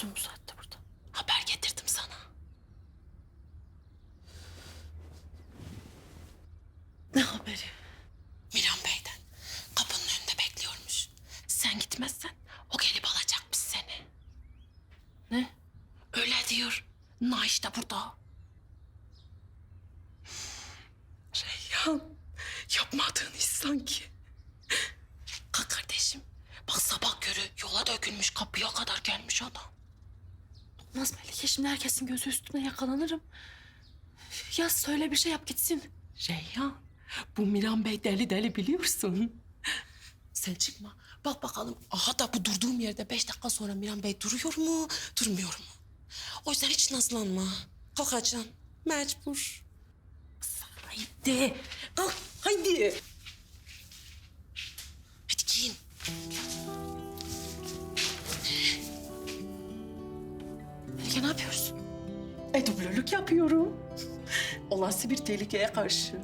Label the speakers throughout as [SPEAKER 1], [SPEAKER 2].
[SPEAKER 1] yapıyorsun bu saatte burada?
[SPEAKER 2] Haber getirdim sana.
[SPEAKER 1] Ne haberi?
[SPEAKER 2] Miran Bey'den. Kapının önünde bekliyormuş. Sen gitmezsen o gelip alacakmış seni.
[SPEAKER 1] Ne?
[SPEAKER 2] Öyle diyor. Naiş de burada. Reyhan, yapmadığın iş sanki. Kalk kardeşim. Bak sabah körü yola dökülmüş kapıya kadar gelmiş adam.
[SPEAKER 1] Olmaz Melike şimdi herkesin gözü üstüne yakalanırım. Ya söyle bir şey yap gitsin.
[SPEAKER 2] Reyhan, bu Miran Bey deli deli biliyorsun. Sen çıkma. Bak bakalım aha da bu durduğum yerde beş dakika sonra Miran Bey duruyor mu, durmuyor mu? O yüzden hiç nazlanma. Kalkacaksın. Mecbur. Haydi. Kalk, haydi. E dublörlük yapıyorum. Olası bir tehlikeye karşı.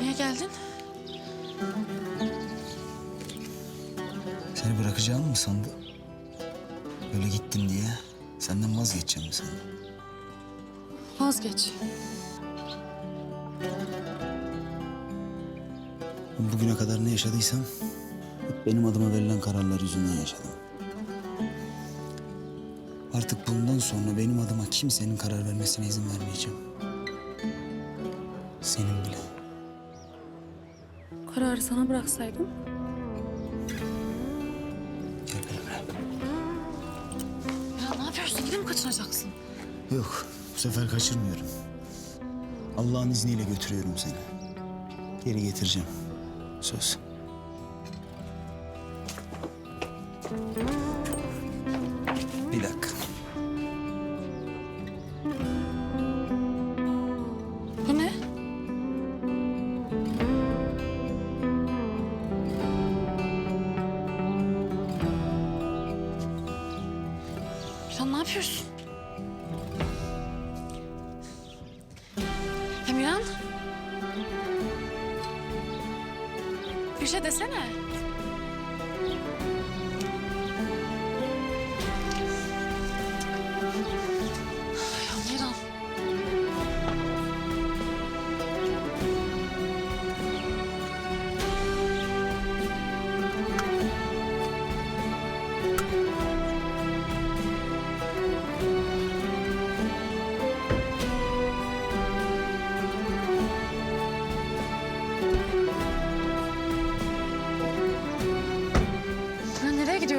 [SPEAKER 1] Niye geldin?
[SPEAKER 3] Seni bırakacağımı mı sandın? Böyle gittim diye senden vazgeçeceğim mi sandın?
[SPEAKER 1] Vazgeç.
[SPEAKER 3] Bugüne kadar ne yaşadıysam hep benim adıma verilen kararlar yüzünden yaşadım. Artık bundan sonra benim adıma kimsenin karar vermesine izin vermeyeceğim. Senin bile.
[SPEAKER 1] Kararı sana bıraksaydım. Mi kaçınacaksın?
[SPEAKER 3] Yok, bu sefer kaçırmıyorum. Allah'ın izniyle götürüyorum seni. Geri getireceğim. Söz.
[SPEAKER 1] Sen ne yapıyorsun? Emirhan? Bir şey desene.